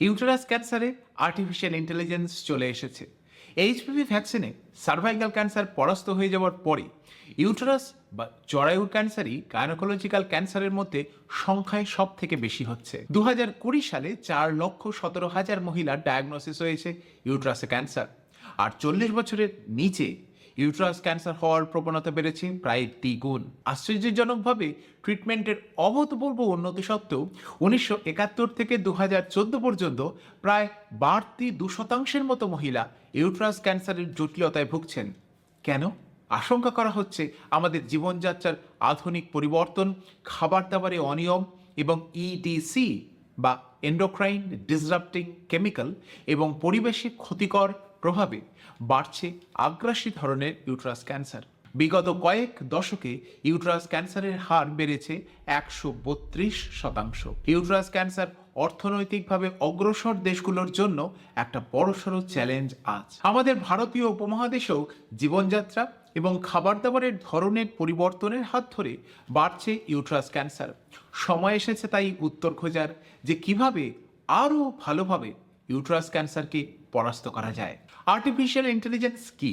Uterus ক্যান্সারে artificial intelligence চলে এসেছে। এইচপিভি ভ্যাকসিনে সার্ভাইকাল ক্যান্সার পরাস্ত হয়ে যাওয়ার পরে ইউটেরাস বা জরায়ুর ক্যান্সারই গায়নোকোলজিক্যাল ক্যান্সারের মধ্যে সংখ্যায় সব থেকে বেশি হচ্ছে। দু হাজার কুড়ি সালে চার লক্ষ সতেরো হাজার মহিলার ডায়াগনোসিস হয়েছে ইউটেরাসে ক্যান্সার আর চল্লিশ বছরের নিচে ইউট্রাস ক্যান্সার হওয়ার প্রবণতা বেড়েছে প্রায় দ্বিগুণ। আশ্চর্যজনকভাবে ট্রিটমেন্টের অভূতপূর্ব উন্নতি সত্ত্বেও উনিশশো একাত্তর থেকে দু হাজার চোদ্দ পর্যন্ত প্রায় বাড়তি দু শতাংশের মতো মহিলা ইউট্রাস ক্যান্সারের জটিলতায় ভুগছেন। কেন? আশঙ্কা করা হচ্ছে আমাদের জীবনযাত্রার আধুনিক পরিবর্তন খাবার দাবারে অনিয়ম এবং ইডিসি বা এন্ডোক্রাইন ডিসরাপ্টিং কেমিক্যাল এবং পরিবেশে ক্ষতিকর প্রভাবে বাড়ছে আগ্রাসী ধরনের ইউট্রাস ক্যান্সার। বিগত কয়েক দশকে ইউট্রাস ক্যান্সারের হার বেড়েছে একশো বত্রিশ শতাংশ। ইউট্রাস ক্যান্সার অর্থনৈতিকভাবে অগ্রসর দেশগুলোর জন্য একটা বড়সড় চ্যালেঞ্জ আজ। আমাদের ভারতীয় উপমহাদেশেও জীবনযাত্রা এবং খাবার দাবারের ধরনের পরিবর্তনের হাত ধরে বাড়ছে ইউট্রাস ক্যান্সার। সময় এসেছে তাই উত্তর খোঁজার যে কীভাবে আরও ভালোভাবে ইউট্রাস ক্যান্সারকে পরাস্ত করা যায়। আর্টিফিশিয়াল ইন্টেলিজেন্স কি?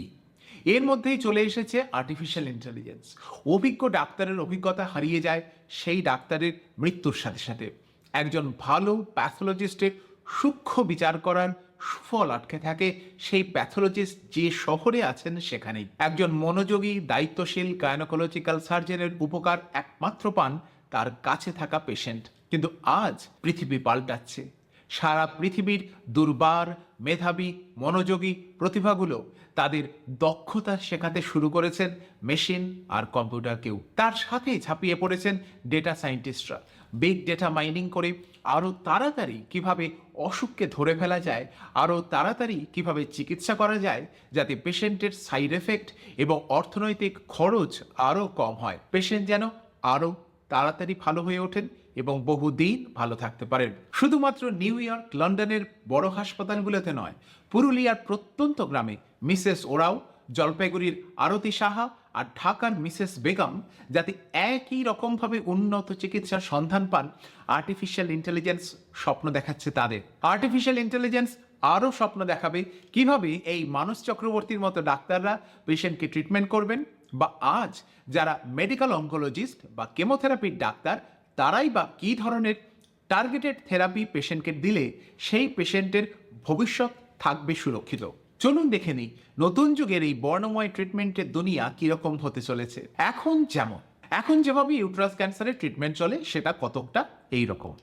এর মধ্যেই চলে এসেছে আর্টিফিশিয়াল ইন্টেলিজেন্স অভিজ্ঞ ডাক্তারের অভিজ্ঞতা হারিয়ে যায় সেই ডাক্তারের মৃত্যুর সাথে সাথে। একজন ভালো প্যাথোলজিস্টের সূক্ষ্ম বিচার করার সুফল আটকে থাকে সেই প্যাথোলজিস্ট যে শহরে আছেন সেখানেই। একজন মনোযোগী, দায়িত্বশীল গায়নোকোলজিক্যাল সার্জনের উপকার একমাত্র পান তার কাছে থাকা পেশেন্ট কিন্তু আজ পৃথিবী পাল্টাচ্ছে। সারা পৃথিবীর দুর্বার, মেধাবী, মনোযোগী প্রতিভাগুলো তাদের দক্ষতা শেখাতে শুরু করেছেন মেশিন আর কম্পিউটারকেও তার সাথে ঝাঁপিয়ে পড়েছেন ডেটা সায়েন্টিস্টরা। বিগ ডেটা মাইনিং করে আরও তাড়াতাড়ি কীভাবে অসুখকে ধরে ফেলা যায়, আরও তাড়াতাড়ি কীভাবে চিকিৎসা করা যায় যাতে পেশেন্টের সাইড এফেক্ট এবং অর্থনৈতিক খরচ আরও কম হয়। পেশেন্ট যেন আরও তাড়াতাড়ি ভালো হয়ে ওঠেন এবং বহুদিন ভালো থাকতে পারেন। শুধুমাত্র নিউ ইয়র্ক, লন্ডনের বড় হাসপাতালগুলোতে নয়, পুরুলিয়ার প্রত্যন্ত গ্রামে মিসেস ওরাও, জলপাইগুড়ির আরতি সাহা আর ঢাকার মিসেস বেগম যাতে একই রকমভাবে উন্নত চিকিৎসার সন্ধান পান আর্টিফিশিয়াল ইন্টেলিজেন্স স্বপ্ন দেখাচ্ছে তাদের। আর্টিফিশিয়াল ইন্টেলিজেন্স আরও স্বপ্ন দেখাবে কীভাবে এই মানস চক্রবর্তীর মতো ডাক্তাররা পেশেন্টকে ট্রিটমেন্ট করবেন বা আজ যারা মেডিকেল অঙ্কোলজিস্ট বা কেমোথেরাপির ডাক্তার তারাই বা কী ধরনের টার্গেটেড থেরাপি পেশেন্টকে দিলে সেই পেশেন্টের ভবিষ্যৎ থাকবে সুরক্ষিত? চলুন দেখে নিই, নতুন যুগের এই বর্ণময় ট্রিটমেন্টের দুনিয়া কীরকম হতে চলেছে? এখন যেমন, এখন যেভাবে ইউট্রাস ক্যান্সারের ট্রিটমেন্ট চলে, সেটা কতকটা এই রকম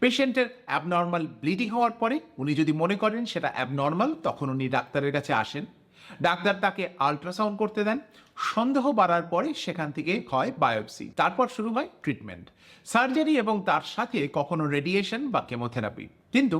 পেশেন্টের অ্যাবনর্মাল ব্লিডিং হওয়ার পরে, উনি যদি মনে করেন সেটা অ্যাবনর্মাল তখন উনি ডাক্তারের কাছে আসেন। ডাক্তার তাকে আল্ট্রাসাউন্ড করতে দেন। সন্দেহ বাড়ার পরে সেখান থেকে হয় বায়োপসি তারপর শুরু হয় ট্রিটমেন্ট সার্জারি এবং তার সাথে কখনো রেডিয়েশন বা কেমোথেরাপি কিন্তু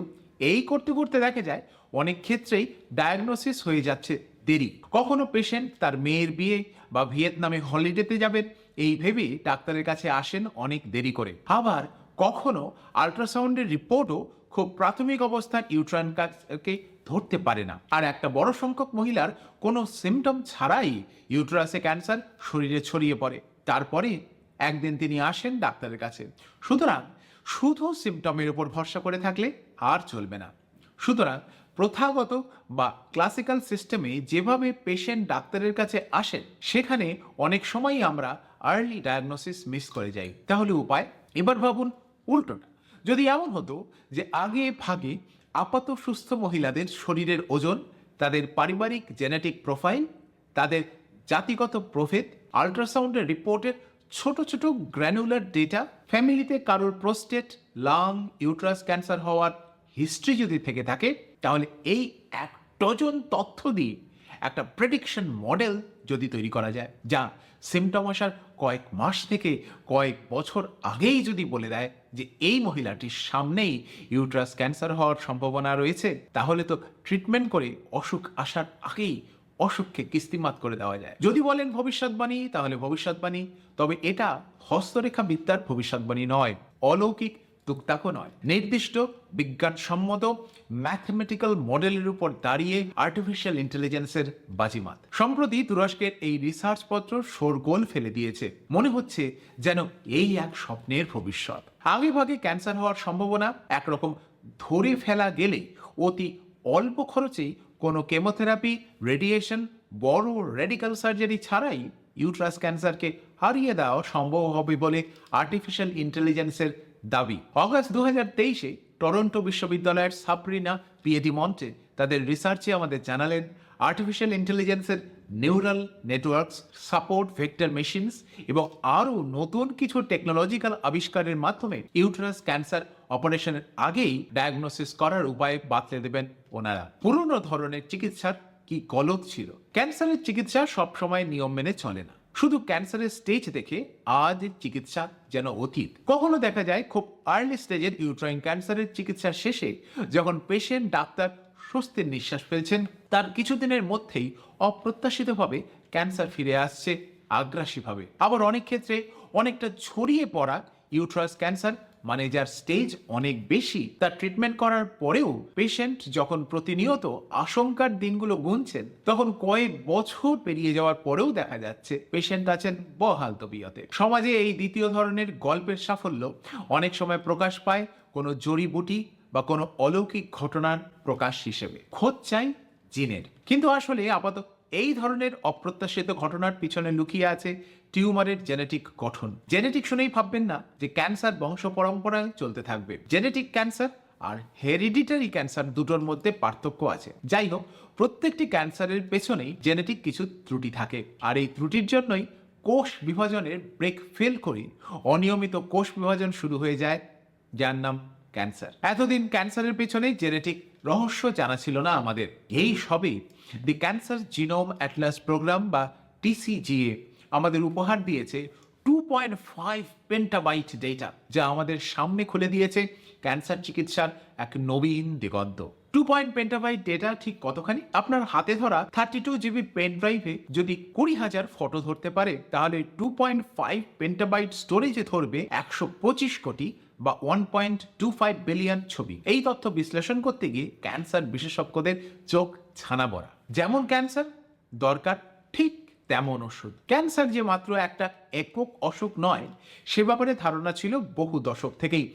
এই করতে করতে দেখা যায়, অনেক ক্ষেত্রেই ডায়াগনোসিস হয়ে যাচ্ছে দেরি। কখনো পেশেন্ট তার মেয়ের বিয়ে বা ভিয়েতনামে হলিডেতে যাবেন এই ভেবে ডাক্তারের কাছে আসেন অনেক দেরি করে। আবার কখনো আল্ট্রাসাউন্ডের রিপোর্টও খুব প্রাথমিক অবস্থার ইউট্রান কাজকে ধরতে পারে না। আর একটা বড় সংখ্যক মহিলার কোনো সিমটম ছাড়াই ইউট্রাসে ক্যান্সার শরীরে ছড়িয়ে পড়ে। তারপরে একদিন তিনি আসেন ডাক্তারের কাছে। সুতরাং শুধু সিমটমের উপর ভরসা করে থাকলে আর চলবে না। সুতরাং প্রথাগত বা ক্লাসিক্যাল সিস্টেমে যেভাবে পেশেন্ট ডাক্তারের কাছে আসেন, সেখানে অনেক সময়ই আমরা আর্লি ডায়াগনোসিস মিস করে যাই। তাহলে উপায়? এবার ভাবুন, উল্টোটা। যদি এমন হতো যে আগে ভাগে আপাত সুস্থ মহিলাদের শরীরের ওজন, তাদের পারিবারিক জেনেটিক প্রোফাইল, তাদের জাতিগত প্রভেদ, আল্ট্রাসাউন্ডের রিপোর্টের ছোট ছোট গ্র্যানুলার ডেটা, ফ্যামিলিতে কারোর প্রোস্টেট, লাং, ইউট্রাস ক্যান্সার হওয়ার হিস্ট্রি যদি থেকে থাকে, তাহলে এই এক ডজন তথ্য দিয়ে একটা প্রেডিকশন মডেল যদি তৈরি করা যায়, যা সিমটম আসার কয়েক মাস থেকে কয়েক বছর আগেই যদি বলে দেয় যে এই মহিলাটির সামনেই ইউট্রাস ক্যান্সার হওয়ার সম্ভাবনা রয়েছে, তাহলে তো ট্রিটমেন্ট করে অসুখ আসার আগেই অসুখকে কিস্তিমাত করে দেওয়া যায়। যদি বলেন ভবিষ্যৎবাণী, তাহলে ভবিষ্যৎবাণী। তবে এটা হস্তরেখা বিদ্যার ভবিষ্যৎবাণী নয়। অলৌকিক তুকতাকও নয়। নির্দিষ্ট, বিজ্ঞানসম্মত ম্যাথমেটিক্যাল মডেলের উপর দাঁড়িয়ে আর্টিফিশিয়াল ইন্টেলিজেন্সের বাজিমাত। সম্প্রতি তুরস্কের এই রিসার্চ পত্র শোরগোল ফেলে দিয়েছে। মনে হচ্ছে যেন এই এক স্বপ্নের ভবিষ্যৎ। আগে ভাগে ক্যান্সার হওয়ার সম্ভাবনা একরকম ধরে ফেলা গেলে অতি অল্প খরচেই কোনো কেমোথেরাপি রেডিয়েশন বড় রেডিক্যাল সার্জারি ছাড়াই ইউট্রাস ক্যান্সারকে হারিয়ে দেওয়া সম্ভব হবে বলে আর্টিফিশিয়াল ইন্টেলিজেন্সের দাবি। অগাস্ট দু হাজার তেইশে টরন্টো বিশ্ববিদ্যালয়ের সাপরিনা পিএডি মন্টে তাদের রিসার্চে আমাদের জানালেন আর্টিফিশিয়াল ইন্টেলিজেন্সের neural networks support vector machines এবং আরও নতুন কিছু টেকনোলজিক্যাল আবিষ্কারের মাধ্যমে ইউটেরাস ক্যান্সার অপারেশনের আগেই ডায়াগনোসিস করার উপায় বাতলে দেবেন ওনারা। পুরনো ধরনের চিকিৎসার কি গলত ছিল? ক্যান্সারের চিকিৎসা সবসময় নিয়ম মেনে চলে না। শুধু ক্যান্সারের স্টেজ দেখে আজ চিকিৎসা যেন অতীত। কখনো দেখা যায় খুব আর্লি স্টেজের ইউট্রাইন ক্যান্সারের চিকিৎসা শেষে যখন পেশেন্ট ডাক্তার স্বস্তির নিঃশ্বাস ফেলছেন, তার কিছুদিনের মধ্যেই অপ্রত্যাশিতভাবে ক্যান্সার ফিরে আসছে আগ্রাসীভাবে। আবার অনেক ক্ষেত্রে অনেকটা ছড়িয়ে পড়া ইউট্রাস ক্যান্সার মানে যার স্টেজ অনেক বেশি, তার ট্রিটমেন্ট করার পরেও পেশেন্ট যখন প্রতিনিয়ত আশঙ্কার দিনগুলো গুনছেন, তখন কয়েক বছর পেরিয়ে যাওয়ার পরেও দেখা যাচ্ছে পেশেন্ট আছেন বহাল তবিয়তে। সমাজে এই দ্বিতীয় ধরনের গল্পের সাফল্য অনেক সময় প্রকাশ পায় কোনো জড়িবুটি বা কোনো অলৌকিক ঘটনার প্রকাশ হিসেবে। খোঁজ চাই জিনের। কিন্তু আসলে আপাতত এই ধরনের অপ্রত্যাশিত ঘটনার পিছনে লুকিয়ে আছে টিউমারের জেনেটিক গঠন। জেনেটিক শুনেই ভাববেন না যে ক্যান্সার বংশ পরম্পরায় চলতে থাকবে। জেনেটিক ক্যান্সার আর হেরিডিটারি ক্যান্সার দুটোর মধ্যে পার্থক্য আছে। যাই হোক, প্রত্যেকটি ক্যান্সারের পেছনেই জেনেটিক কিছু ত্রুটি থাকে। আর এই ত্রুটির জন্যই কোষ বিভাজনের ব্রেক ফেল করে অনিয়মিত কোষ বিভাজন শুরু হয়ে যায়। যার নাম ক্যান্সার। এতদিন ক্যান্সারের পেছনে জেনেটিক রহস্য জানা ছিল না আমাদের। এই সবই the cancer genome atlas program বা টিসিজিএ আমাদের উপহার দিয়েছে two point five petabyte data যা আমাদের সামনে খুলে দিয়েছে ক্যান্সার চিকিৎসার এক নবীন দিগন্ত। টু পয়েন্ট পেন্টাবাইট ডেটা ঠিক কতখানি? আপনার হাতে ধরা থার্টি টু জিবি পেন ড্রাইভে যদি কুড়ি হাজার ফটো ধরতে পারে, তাহলে টু পয়েন্ট ফাইভ পেন্টাবাইট স্টোরেজে ধরবে একশো পঁচিশ কোটি বা one point two five billion ছবি। এই তথ্য বিশ্লেষণ করতে গিয়ে ক্যান্সার বিশেষজ্ঞদের চোখ ছানা বড়া যেমন ক্যান্সার, দরকার ঠিক তেমন ওষুধ। ক্যান্সার যে মাত্র একটা একক অসুখ নয়, সে ব্যাপারে ধারণা ছিল বহু দশক থেকেই।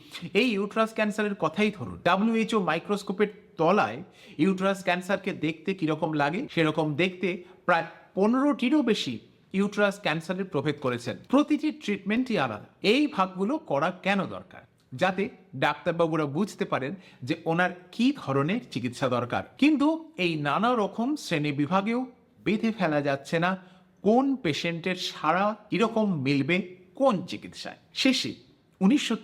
এই ইউট্রাস ক্যান্সারের কথাই ধরুন। ডাব্লিউএইচও মাইক্রোস্কোপের তলায় ইউট্রাস ক্যান্সারকে দেখতে কীরকম লাগে, সেরকম দেখতে প্রায় পনেরোটিরও বেশি ইউট্রাস ক্যান্সারের প্রভেদ করেছেন। প্রতিটি ট্রিটমেন্টই আলাদা। এই ভাগগুলো করা কেন দরকার? যাতে ডাক্তারবাবুরা বুঝতে পারেন যে ওনার কি ধরনের চিকিৎসা দরকার। কিন্তু এই নানা রকম শ্রেণি বিভাগেও বেঁধে ফেলা যাচ্ছে না কোন পেশেন্টের সারা কীরকম মিলবে কোন চিকিৎসায়। শেষে উনিশশো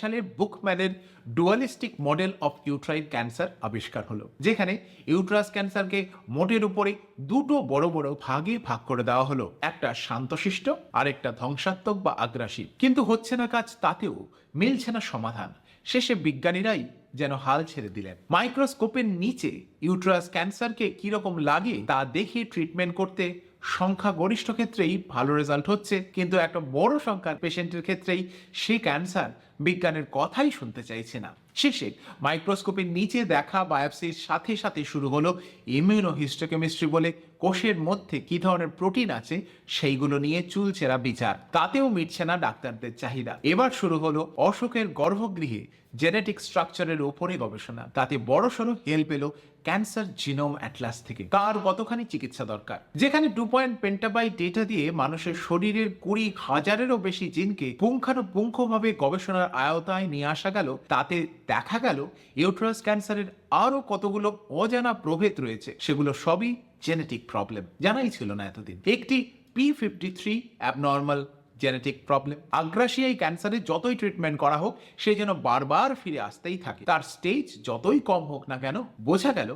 সালে বুকম্যানের dualistic model of uterine cancer আবিষ্কার হলো, যেখানে ইউট্রাস ক্যান্সারকে মোটের উপরে দুটো বড় বড় ভাগে ভাগ করে দেওয়া হলো, একটা শান্তশিষ্ট আর একটা ধ্বংসাত্মক বা আগ্রাসী। কিন্তু হচ্ছে না কাজ, তাতেও মিলছে না সমাধান। শেষে বিজ্ঞানীরাই যেন হাল ছেড়ে দিলেন। মাইক্রোস্কোপের নিচে ইউট্রাস ক্যান্সারকে কীরকম লাগে তা দেখে ট্রিটমেন্ট করতে সংখ্যা গরিষ্ঠ ক্ষেত্রেই ভালো রেজাল্ট হচ্ছে, কিন্তু একটা বড় সংখ্যার পেশেন্টের ক্ষেত্রেই সেই ক্যান্সার বিজ্ঞানের কথাই শুনতে চাইছে না। শেষে মাইক্রোস্কোপের নিচে দেখা বায়োপসির সাথে সাথে শুরু হলো ইমিউনো হিস্টোকেমিস্ট্রি বলে কোষের মধ্যে কি ধরনের প্রোটিন আছে, সেইগুলো নিয়ে চুলচেরা বিচার। তাতেও মিটছে না ডাক্তারদের চাহিদা। এবার শুরু হলো অশোকের গর্ভগৃহে জেনেটিক স্ট্রাকচারের ওপরে গবেষণা। তাতে বড়সড় হেল্প এলো ক্যান্সার জিনোম অ্যাটলাস থেকে। কার কতখানি চিকিৎসা দরকার? যেখানে টু পয়েন্ট পেন্টাবাই ডেটা দিয়ে মানুষের শরীরের কুড়ি হাজারেরও বেশি জিনকে পুঙ্খানুপুঙ্খভাবে গবেষণার আয়তায় নিয়ে আসা গেল। তাতে দেখা গেল, ইউট্রাস ক্যান্সারের আরও কতগুলো অজানা প্রভেদ রয়েছে। সেগুলো সবই জেনেটিক প্রবলেম জানাই ছিল না এতদিন। একটি P fifty three abnormal genetic problem আগ্রাসী এই ক্যান্সারের যতই ট্রিটমেন্ট করা হোক, সে যেন বারবার ফিরে আসতেই থাকে। তার স্টেজ যতই কম হোক না কেন, বোঝা গেল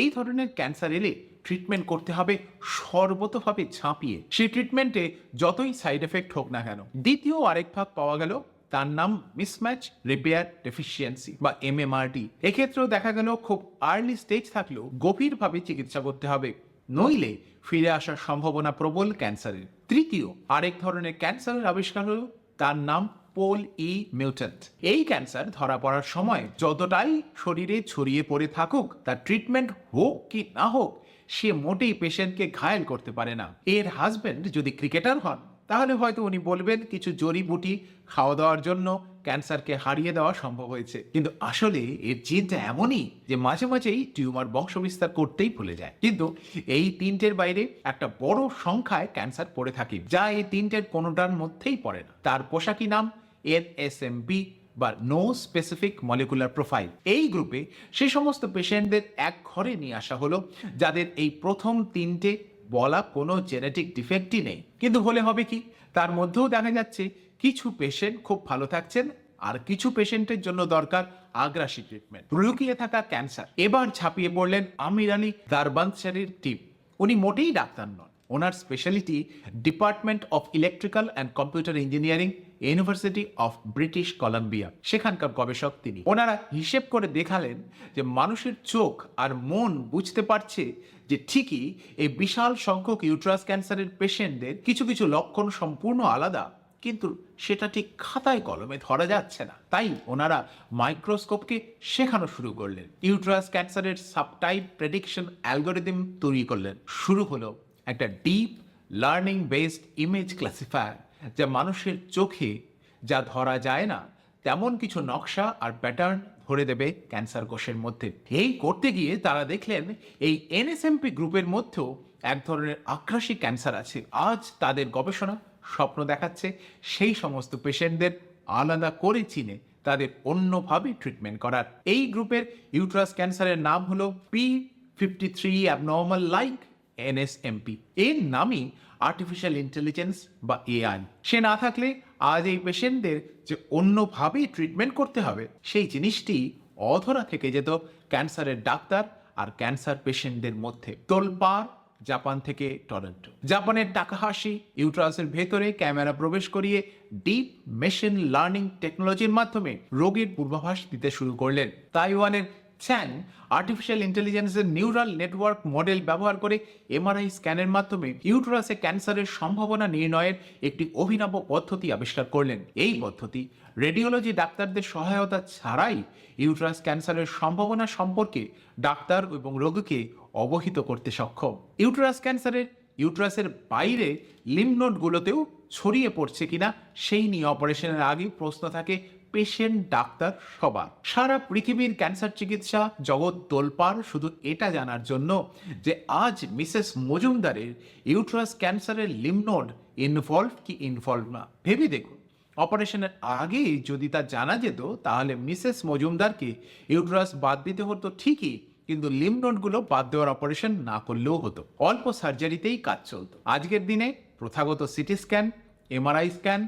এই ধরনের ক্যান্সার এলে ট্রিটমেন্ট করতে হবে সর্বতভাবে ঝাঁপিয়ে। সেই ট্রিটমেন্টে যতই সাইড এফেক্ট হোক না কেন। দ্বিতীয় আরেক ভাগ পাওয়া গেল তার নাম মিসম্যাচ রিপেয়ার ডেফিসিয়েন্সি বা এমএমআরটি এক্ষেত্রেও দেখা গেল খুব আর্লি স্টেজ থাকলেও গভীরভাবে চিকিৎসা করতে হবে। নইলে ফিরে আসার সম্ভাবনা প্রবল ক্যান্সারের। তৃতীয়, আরেক ধরনের ক্যান্সারের আবিষ্কার হল তার নাম পোল ই মিউটেন্ট এই ক্যান্সার ধরা পড়ার সময় যতটাই শরীরে ছড়িয়ে পড়ে থাকুক, তার ট্রিটমেন্ট হোক কি না হোক, সে মোটেই পেশেন্টকে ঘায়েল করতে পারে না। এর হাজব্যান্ড যদি ক্রিকেটার হন তাহলে হয়তো উনি বলবেন কিছু জড়িবুটি খাওয়া দাওয়ার জন্য ক্যান্সারকে হারিয়ে দেওয়া সম্ভব হয়েছে। কিন্তু আসলে এর জিনটা এমনই যে মাঝে মাঝেই টিউমার বংশবিস্তার করতেই ভুলে যায়। কিন্তু এই তিনটের বাইরে একটা বড় সংখ্যায় ক্যান্সার পড়ে থাকে, যা এই তিনটের কোনোটার মধ্যেই পড়ে না। তার পোশাকি নাম এন এস এম বি বা নো স্পেসিফিক মলিকুলার প্রোফাইল। এই গ্রুপে সে সমস্ত পেশেন্টদের এক ঘরে নিয়ে আসা হলো, যাদের এই প্রথম তিনটে বলা কোনো জেনেটিক ডিফেক্টই নেই। কিন্তু হলে হবে কি? তার মধ্যেও দেখা যাচ্ছে কিছু পেশেন্ট খুব ভালো থাকছেন আর কিছু পেশেন্টের জন্য দরকার আগ্রাসী ট্রিটমেন্ট লুকিয়ে থাকা ক্যান্সার এবার ছাপিয়ে পড়লেন আমির আলী দারবানসারির টিম উনি মোটেই ডাক্তার নন। ওনার speciality department of electrical and computer engineering university of British Columbia সেখানকার গবেষক তিনি। ওনারা হিসেব করে দেখালেন যে মানুষের চোখ আর মন বুঝতে পারছে যে ঠিকই এই বিশাল সংখ্যক ইউট্রাস ক্যান্সারের পেশেন্টদের কিছু কিছু লক্ষণ সম্পূর্ণ আলাদা, কিন্তু সেটা ঠিক খাতায় কলমে ধরা যাচ্ছে না। তাই ওনারা মাইক্রোস্কোপকে শেখানো শুরু করলেন। ইউট্রাস ক্যান্সারের সাবটাইপ প্রেডিকশন অ্যালগোরিদম তৈরি করলেন। শুরু হলো একটা deep learning based image classifier যা মানুষের চোখে যা ধরা যায় না, তেমন কিছু নকশা আর প্যাটার্ন ধরে দেবে ক্যান্সার কোষের মধ্যে। এই করতে গিয়ে তারা দেখলেন এই এনএসএমপি গ্রুপের মধ্যেও এক ধরনের আগ্রাসী ক্যান্সার আছে। আজ তাদের গবেষণা স্বপ্ন দেখাচ্ছে সেই সমস্ত পেশেন্টদের আলাদা করে চিনে তাদের অন্যভাবে ট্রিটমেন্ট করার। এই গ্রুপের ইউট্রাস ক্যান্সারের নাম হলো P fifty three abnormal like NSMP এর নামই আর্টিফিশিয়াল ইন্টেলিজেন্স বা এআই সে না থাকলে আজ এই পেশেন্টদের যে অন্যভাবে ট্রিটমেন্ট করতে হবে, সেই জিনিসটি অধরা থেকে যেত ক্যান্সারের ডাক্তার আর ক্যান্সার পেশেন্টদের মধ্যে। তোলপাড়, জাপান থেকে টরেন্টো। জাপানের টাকাহাসি, ইউট্রাসের ভেতরে ক্যামেরা প্রবেশ করিয়ে ডিপ মেশিন লার্নিং টেকনোলজির মাধ্যমে রোগীর পূর্বাভাস দিতে শুরু করলেন। তাইওয়ানের চ্যাং আর্টিফিশিয়াল ইন্টেলিজেন্সের নিউরাল নেটওয়ার্ক মডেল ব্যবহার করে এমআরআই স্ক্যানের মাধ্যমে ইউট্রাসে ক্যান্সারের সম্ভাবনা নির্ণয়ের একটি অভিনব পদ্ধতি আবিষ্কার করলেন। এই পদ্ধতি রেডিওলজি ডাক্তারদের সহায়তা ছাড়াই ইউট্রাস ক্যান্সারের সম্ভাবনা সম্পর্কে ডাক্তার এবং রোগীকে অবহিত করতে সক্ষম। ইউট্রাস ক্যান্সারের ইউট্রাসের বাইরে লিম্ফ নোডগুলোতেও ছড়িয়ে পড়ছে কিনা সেই নিয়ে অপারেশনের আগে প্রশ্ন থাকে পেশেন্ট ডাক্তার, সবার। সারা পৃথিবীর ক্যান্সার চিকিৎসা জগৎ তোলপাড়, শুধু এটা জানার জন্য যে আজ মিসেস মজুমদারের ইউট্রাস ক্যান্সারের লিমনোড ইনভলভ কি ইনভলভ না? ভেবে দেখুন। অপারেশনের আগে যদি তা জানা যেত, তাহলে মিসেস মজুমদারকে ইউট্রাস বাদ দিতে হতো ঠিকই, কিন্তু লিম্ফ নোডগুলো বাদ দেওয়ার অপারেশন না করলেও হতো। অল্প সার্জারিতেই কাজ চলতো। আজকের দিনে প্রথাগত CT scan, MRI scan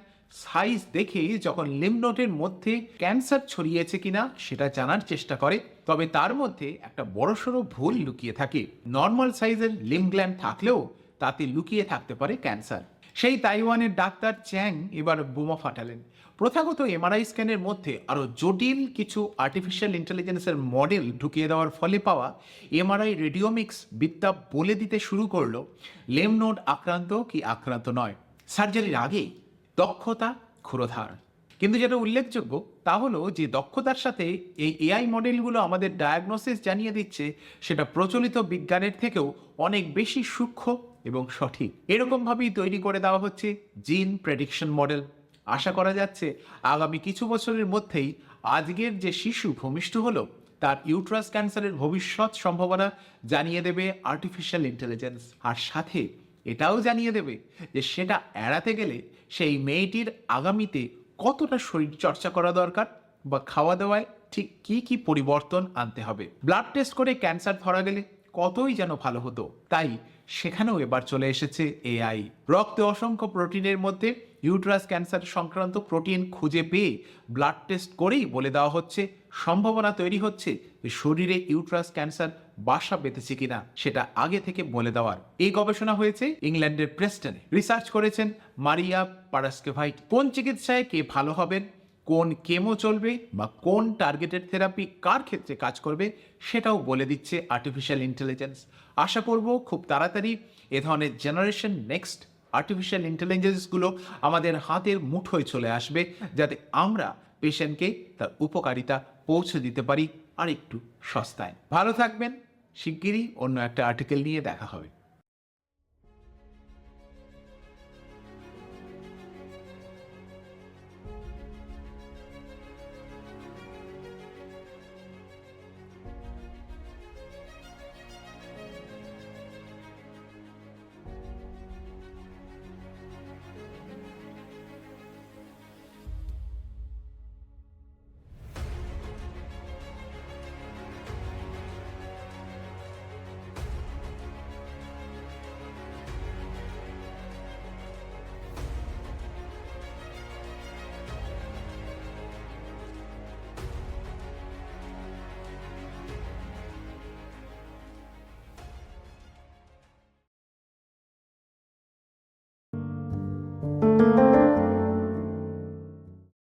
size দেখে যখন লিম্ফ নোডের মধ্যে ক্যান্সার ছড়িয়েছে কিনা সেটা জানার চেষ্টা করে, তবে তার মধ্যে একটা বড়সড় ভুল লুকিয়ে থাকে। নর্মাল সাইজের লিম্ফ গ্ল্যান্ড থাকলেও তাতে লুকিয়ে থাকতে পারে ক্যান্সার। সেই তাইওয়ানের ডাক্তার চ্যাং এবার বোমা ফাটালেন। প্রথাগত এমআরআই স্ক্যানের মধ্যে আরও জটিল কিছু আর্টিফিশিয়াল ইন্টেলিজেন্সের মডেল ঢুকিয়ে দেওয়ার ফলে পাওয়া এমআরআই রেডিওমিক্স বিদ্যা বলে দিতে শুরু করল লেমনোড আক্রান্ত কি আক্রান্ত নয়। সার্জারির আগেই দক্ষতা ক্ষুরধার কিন্তু যেটা উল্লেখযোগ্য তা হলো যে দক্ষতার সাথে এই এআই মডেলগুলো আমাদের ডায়াগনোসিস জানিয়ে দিচ্ছে, সেটা প্রচলিত বিজ্ঞানের থেকেও অনেক বেশি সূক্ষ্ম এবং সঠিক। এরকমভাবেই তৈরি করে দেওয়া হচ্ছে জিন প্রেডিকশন মডেল আশা করা যাচ্ছে আগামী কিছু বছরের মধ্যেই আজকের যে শিশু ভূমিষ্ঠ হলো, তার ইউট্রাস ক্যান্সারের ভবিষ্যৎ সম্ভাবনা জানিয়ে দেবে আর্টিফিশিয়াল ইন্টেলিজেন্স আর সাথে এটাও জানিয়ে দেবে যে সেটা এড়াতে গেলে সেই মেয়েটির আগামীতে কতটা শরীর চর্চা করা দরকার বা খাওয়া দাওয়ায় ঠিক কি কি পরিবর্তন আনতে হবে। ব্লাড টেস্ট করে ক্যান্সার ধরা গেলে কতই যেন ভালো হতো। তাই সেখানেও এবার চলে এসেছে এআই রক্তে অসংখ্য প্রোটিনের মধ্যে ইউট্রাস ক্যান্সার সংক্রান্ত প্রোটিন খুঁজে পেয়ে ব্লাড টেস্ট করেই বলে দেওয়া হচ্ছে, সম্ভাবনা তৈরি হচ্ছে শরীরে ইউট্রাস ক্যান্সার বাসা বেঁধেছে কিনা সেটা আগে থেকে বলে দেওয়ার। এই গবেষণা হয়েছে ইংল্যান্ডের প্রেস্টনে। রিসার্চ করেছেন মারিয়া পারাস্কেভাইট। কোন চিকিৎসায় কে ভালো হবেন? কোন কেমো চলবে? বা কোন টার্গেটেড থেরাপি কার ক্ষেত্রে কাজ করবে? সেটাও বলে দিচ্ছে আর্টিফিশিয়াল ইন্টেলিজেন্স। আশা করব খুব তাড়াতাড়ি এ ধরনের জেনারেশন নেক্সট আর্টিফিশিয়াল ইন্টেলিজেন্সগুলো আমাদের হাতের মুঠোয় চলে আসবে যাতে আমরা পেশেন্টকে তার উপকারিতা পৌঁছে দিতে পারি আর একটু সস্তায়। ভালো থাকবেন। শিগগিরই অন্য একটা আর্টিকেল নিয়ে দেখা হবে।